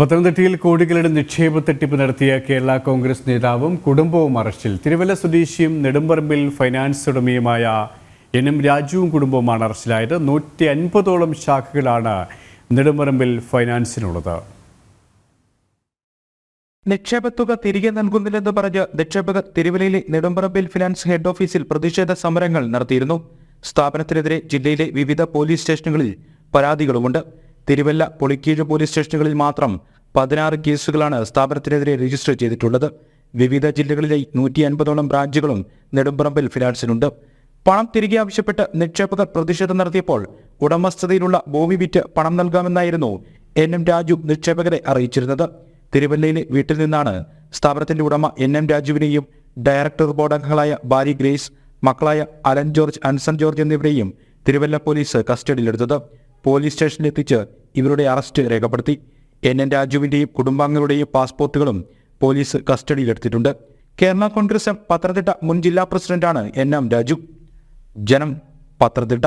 പത്തനംതിട്ടയിൽ കോടികളുടെ നിക്ഷേപ തട്ടിപ്പ് നടത്തിയ കേരള കോൺഗ്രസ് നേതാവും കുടുംബവും അറസ്റ്റിൽ. തിരുവല്ല സ്വദേശിയും നെടുമ്പറമ്പിൽ ഫൈനാൻസ് ഉടമയുമായ എൻ എം രാജുവും കുടുംബവുമാണ് അറസ്റ്റിലായത്. നൂറ്റി അൻപതോളം ശാഖകളാണ് നെടുമ്പറമ്പിൽ ഫൈനാൻസിനുള്ളത്. നിക്ഷേപത്തുക തിരികെ നൽകുന്നില്ലെന്ന് പറഞ്ഞ് നിക്ഷേപകർ തിരുവല്ലയിലെ നെടുമ്പറമ്പിൽ ഫിനാൻസ് ഹെഡ് ഓഫീസിൽ പ്രതിഷേധ സമരങ്ങൾ നടത്തിയിരുന്നു. സ്ഥാപനത്തിനെതിരെ ജില്ലയിലെ വിവിധ പോലീസ് സ്റ്റേഷനുകളിൽ പരാതികളുമുണ്ട്. തിരുവല്ല പൊളിക്കീഴ് പോലീസ് സ്റ്റേഷനുകളിൽ മാത്രം പതിനാറ് കേസുകളാണ് സ്ഥാപനത്തിനെതിരെ രജിസ്റ്റർ ചെയ്തിട്ടുള്ളത്. വിവിധ ജില്ലകളിലെ നൂറ്റി അൻപതോളം ബ്രാഞ്ചുകളും നെടുമ്പറമ്പിൽ ഫിനാൻസിനുണ്ട് പണം തിരികെ ആവശ്യപ്പെട്ട് നിക്ഷേപകർ പ്രതിഷേധം നടത്തിയപ്പോൾ ഉടമസ്ഥതയിലുള്ള ഭൂമി വിറ്റ് പണം നൽകാമെന്നായിരുന്നു എൻ എം രാജു നിക്ഷേപകരെ അറിയിച്ചിരുന്നത്. തിരുവല്ലയിലെ വീട്ടിൽ നിന്നാണ് സ്ഥാപനത്തിന്റെ ഉടമ എൻ എം രാജുവിനെയും ഡയറക്ടർ ബോർഡ് അംഗങ്ങളായ ബാരി ഗ്രേസ് മക്കളായ അലൻ ജോർജ് അൻസൺ ജോർജ് എന്നിവരെയും തിരുവല്ല പോലീസ് കസ്റ്റഡിയിലെടുത്തത്. പോലീസ് സ്റ്റേഷനിലെത്തിച്ച് ഇവരുടെ അറസ്റ്റ് രേഖപ്പെടുത്തി. എൻ എൻ രാജുവിന്റെയും കുടുംബാംഗങ്ങളുടെയും പാസ്പോർട്ടുകളും പോലീസ് കസ്റ്റഡിയിലെടുത്തിട്ടുണ്ട്. കേരള കോൺഗ്രസ് പത്തനംതിട്ട മുൻ ജില്ലാ പ്രസിഡന്റാണ് എൻ എം രാജു. ജനം പത്തനംതിട്ട.